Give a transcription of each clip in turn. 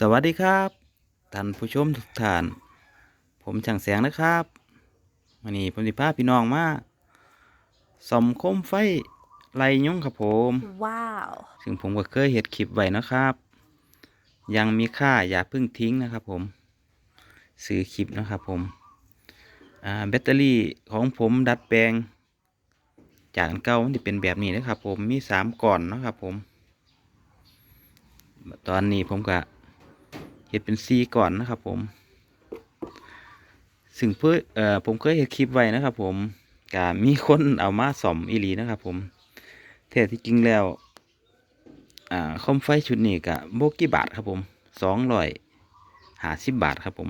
สวัสดีครับท่านผู้ชมทุกท่าน ผมช่างแสงนะครับวันนี้ผมสิพาพี่น้องมาสอมโคมไฟไล่ยุงครับผม ว้าวซึ่งผมก็เคยเห็ดคลิปไว้นะครับ ยังมีค่าอย่าเพิ่งทิ้งนะครับผม ซื้อคลิปนะครับผมอ่าแบตเตอรี่ของผมดัดแปลง จากอันเก่ามันจะเป็นแบบนี้นะครับผมมีสามก่อนนะครับผม ตอนนี้ผมก็เห็ดเป็นซีก่อนนะครับผม ซึ่งเพื่อเอ่อผมเคยเห็นคลิปไว้นะครับ ผมก็มีคนเอามาส่อมอีหลีนะครับ ผมแท้ที่จริงแล้ว อ่าคอมไฟชุดนี้ก็โบกี่บาทครับผมสองร้อยหาสิบบาทครับผม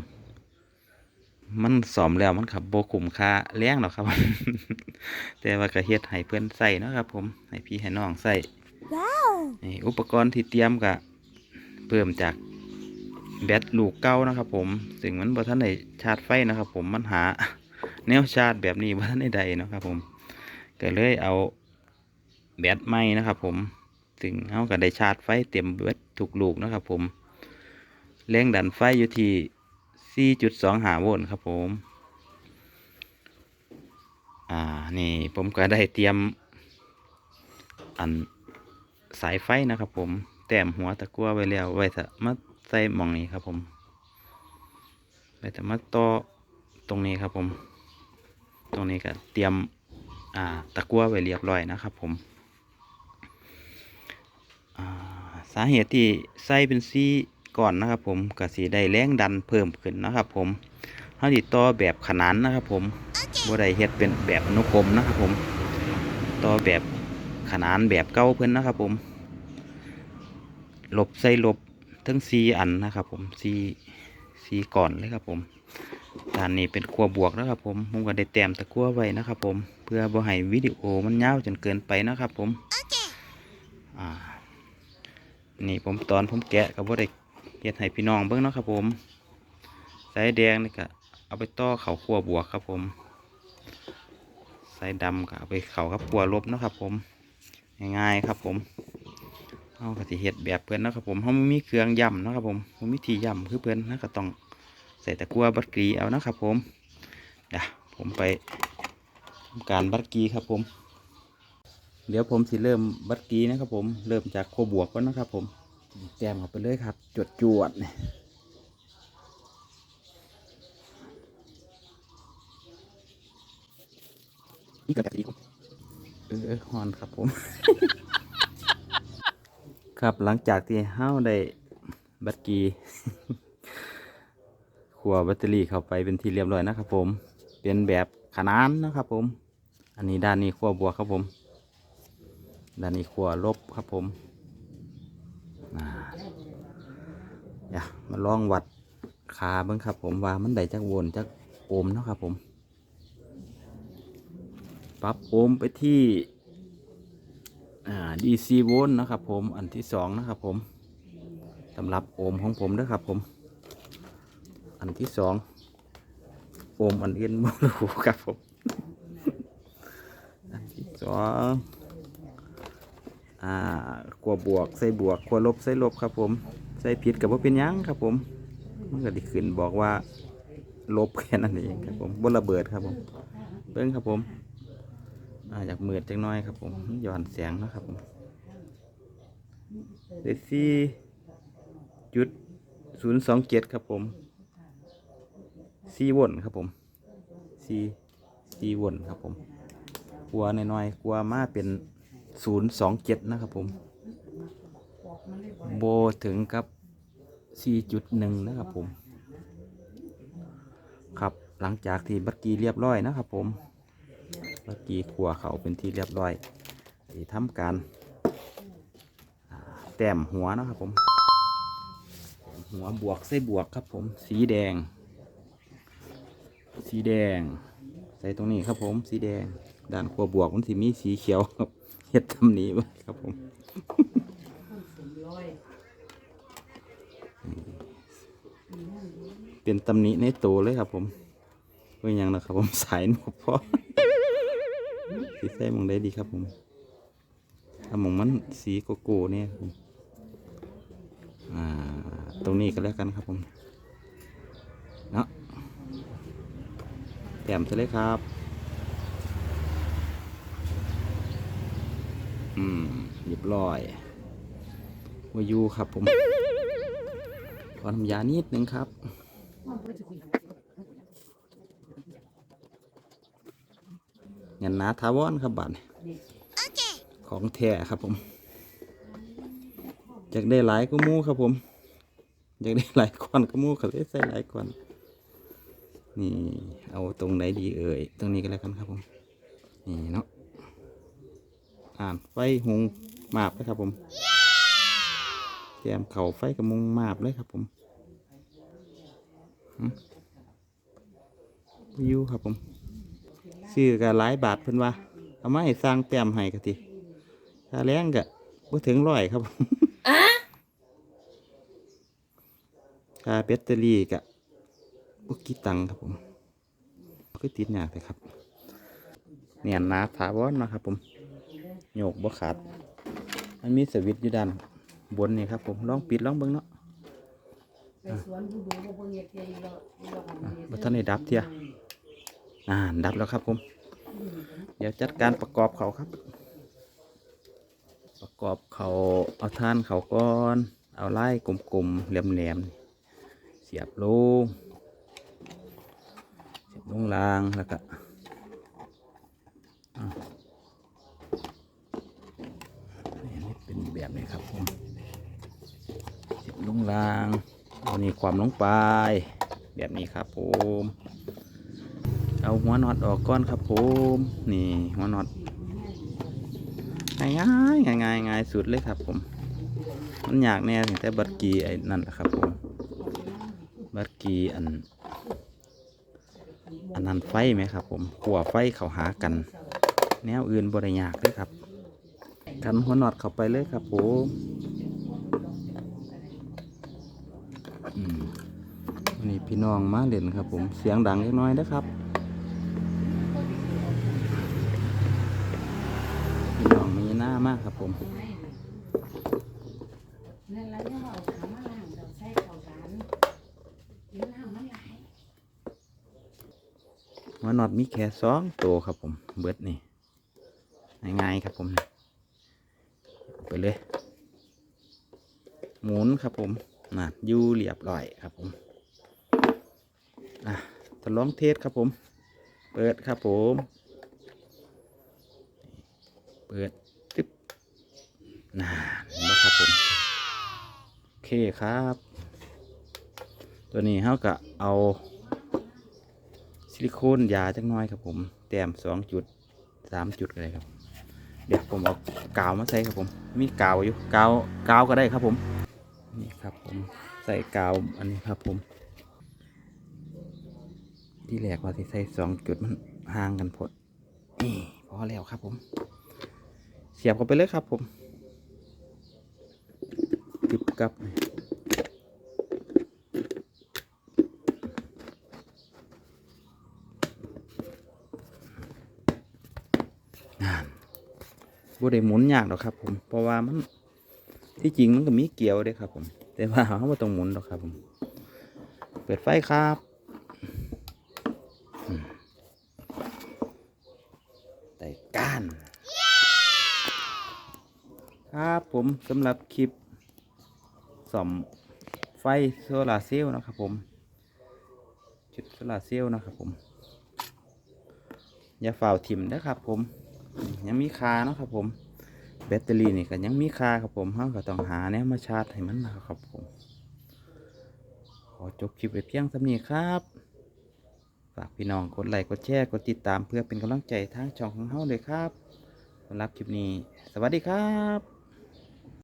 มันสอมแล้วมันขับโบคุ้มค่าแรงหรอกครับ แต่ว่าก็เฮ็ดให้เพื่อนใส่เนาะครับผมให้พี่ให้น้องใส่ว้าวนี่อุปกรณ์ที่เตรียมก็เพิ่มจาก แบตลูกเก่านะครับ ผมซึ่งมันบ่ทันได้ชาร์จไฟนะครับ ผมมันหา แนวชาร์จแบบนี้บ่ทันได้ใดนะครับ ผมก็เลยเอาแบตใหม่นะครับ ผมซึ่งเขาก็ได้ชาร์จไฟเต็มแบตทุกลูกนะครับ ผมแรงดันไฟอยู่ที่ 4.25โวลต์ครับ ผม อ่านี่ผมก็ได้เตรียมอันสายไฟนะครับผม แต้มหัวตะกั่วไว้แล้ว ไว้ถ้ามาใส่หมองนี้ครับ ผมไว้ถ้ามาต่อตรงนี้ครับผม ตรงนี้ก็เตรียมอ่าตะกั่วไว้เรียบร้อยนะครับ ผมสาเหตุที่ใส่เป็นซีก่อนนะครับ ผมก็สีได้แรงดันเพิ่มขึ้นนะครับ ผมเขาติดต่อแบบขนานนะครับ ผมบ่ได้เฮ็ดเป็นแบบอนุกรมนะครับ ผมต่อแบบขนานแบบเก่าเพิ่นนะครับ ผม หลบใส่ลบทั้งซีอันนะครับผมซีซีก่อนเลยครับผมด้านนี้เป็นขั้วบวกนะครับผมผมก็ได้แต้มตะกั่วไว้นะครับผมเพื่อบ่ให้วิดีโอมันยาวจนเกินไปนะครับผมอ่านี่ผมตอนผมแกะก็บ่ได้เฮ็ดให้พี่น้องเบิ่งเนาะครับผมสายแดงนี่ก็เอาไปต่อเข่าขั้วบวกครับผมสายดำก็เอาไปเข่ากับขั้วลบเนาะครับผมง่ายๆครับผม เอากะทิเฮ็ดแบบเพื่อนนะครับผมเขาไม่มีเครื่องย่ำนะครับผมผมมีที่ย่ำคือเพื่อนนะก็ต้องใส่ตะกั่วบัดกรีเอานะครับผมเดี๋ยวผมไปทำการบัดกรีครับผม เดี๋ยวผมสิเริ่มบัดกรีนะครับผมเริ่มจากขั้วบวกก่อนนะครับผมแจมเข้าไปเลยครับ จวดจวดนี่นี่ก็แบบนี้เออฮอนครับผม ครับหลังจากที่เฮ้าได้บัตรกีขัวแบตเตอรี่เข้าไปเป็นที่เรียบร้อยนะครับผม เป็นแบบขนานนะครับผม อันนี้ด้านนี้ขั้วบวกครับผม ด้านนี้ขั้วลบครับผมอย่ามาลองวัดคาเบ้างครับผมว่ามันได้จักวลต์จักโอมเนาะครับผม ปรับโอมไปที่ อ่า DC โวลต์นะครับ ผมอันที่สองนะครับ ผมสำหรับโอห์มของผมนะครับ ผม อันที่สองโอห์มอันอื่นไม่รู้ครับผมอันที่สองอ่าขั้วบวกใส่บวกขั้วลบใส่ลบครับ ผมใส่ผิดกับว่าเป็นยังครับ ผมมันก็ไดีขึ้นบอกว่าลบแค่นั้นเองครับผมบนระเบิดครับผมเบิ้งครับผม อาอยากมืดจังน้อยครับผมย้อนแสงนะครับผมเดซี่จุดศูนย์สองเจ็ดครับผมซีวนครับผมซีซีวนครับผมกลัวน้อยๆกลัวมาเป็นศูนย์สองเจ็ดนะครับผม โบถึงกับสี่จุดหนึ่งนะครับผม ครับหลังจากที่บัตรกีเรียบร้อยนะครับผม เมื่อกี้ขัวเขาเป็นที่เรียบร้อยที่ทำการแต้มหัวนะครับผมหัวบวกใส่บวกครับผม สีแดง สีแดง ใส่ตรงนี้ครับผม สีแดง ด้านขัวบวกมันสีมีสีเขียวครับเฮ็ดทำนี้ไว้ครับผมเป็นตำหนิในตัวเลยครับผมเป็นยังนะครับผมสายหนวกพอ สีใส่มองได้ดีครับผมถ้าหมองมันสีโกโก้เนี่ยครับผมอ่าตรงนี้ก็แล้วกันครับผมเนาะแต้มซะเลยครับ อืมเรียบร้อยวายูครับผมขอน้ำยานิดนึงครับ เงินหนาทาวอนครับบัตรของแท้ครับผมอยากได้หลายก็มูครับผมอยากได้หลายก้อนก็มูก็เลยใส่หลายก้อนนี่เอาตรงไหนดีเอ่ยตรงนี้ก็แล้วกันครับผมนี่เนาะอ่านไฟหุงมาบเลยครับผมเตรียมเข่าไฟกระมุงมาบเลยครับผมหึวิวครับผม ซื้อกับหลายบาทเพิ่นว่าเอามาให้สร้างแต้มให้กะทีถ้าแรงกะบ่ถึงร้อยครับผมค่าแบตเตอรี่กะบ่กี่ตังค์ครับผมก็ติดยากเลยครับเนี่ยหนาถาวรเนาะครับผมโยกบ่ขาดมันมีสวิตช์อยู่ด้านบนนี่ครับผมลองปิดลองเบิ่งเนาะไปสวนผู้ดูบ่เบิ่งเฮ็ดเทียอยู่แล้วอยู่แล้วทำเฮ็ดบ่ทันได้ดับเทีย อ่าดับแล้วครับผม เดี๋ยวจัดการประกอบเขาครับ ประกอบเขาเอาท่านเขาก่อน เอาไล่กลมๆแหลมๆเสียบลงเสียบลงรางแล้วก็อ่านี่เป็นแบบนี้ครับผมเสียบลงรางเอานี่ความลงไปแบบนี้ครับผม เอาหัวน็อตออกก่อนครับผมนี่หัวน็อตง่ายง่ายง่ายง่ายง่ายสุดเลยครับผม มันอยากแน่ตั้งแต่บัดกีไอ้นั่นแหละครับผมบัดกีอัน อันนั้นไฟไหมครับ ผมขัวไฟเขาหากัน แนวอื่นบริยากเลยครับกันหัวน็อตเข้าไปเลยครับผมอืมนนี้พี่น้องมาเล่นครับผมเสียงดังเล็กน้อยนะครับ พี่น้องมีหน้ามากครับผมนั่นแล้วเนี่ยเอาขามาล้างเราใส่ข้าวสารเดี๋ยวน้ำมันไหลหัวน็อตมีแค่สองตัวครับผม เบิดนี่ง่ายๆครับผมเอาไปเลย หมุนครับผมน่ะยูเรียบร้อยครับผมอะทดลองเทสครับผม เปิดครับผม เปิดตึ๊บน่าเห็นไหมครับผม โอ เคครับ ตัวนี้เขาก็เอาซิลิโคนยาจักน้อยครับผมแต้มสองจุดสามจุดอะไรครับ เดี๋ยวผมเอากาวมาใส่ครับผม มีกาวอยู่กาวกาวก็ได้ครับผมนี่ครับผมใส่กาวอันนี้ครับผม ที่แรกว่าที่ใส่สองจุดมันห่างกันพอดนี่พอแล้วครับผม เสียบเข้าไปเลยครับผม กึบกับบ่ได้หมุนยากหรอกครับ ผม เพราะว่ามันที่จริงมันก็มีเกี่ยวเด้ครับ ผม แต่ว่าเขาไม่ต้องหมุนหรอกครับ ผม เปิดไฟครับแต่ก้าน ครับผมสำหรับคลิป ส่อมไฟโซลาร์เซลล์นะครับผม จุดโซลาร์เซลล์นะครับผม อย่าฝ่าวทิมนะครับผม ยังมีคาเนาะครับผม แบตเตอรี่นี่ก็ยังมีคาครับผมเราก็ต้องหาแนวมาชาร์จให้มันนะครับผม ขอจบคลิปไว้เพียงสำนี้ครับฝากพี่น้องกดไลค์กดแชร์กดติดตามเพื่อเป็นกำลังใจทางช่องของเฮาเลยครับสำหรับคลิปนี้ สวัสดีครับ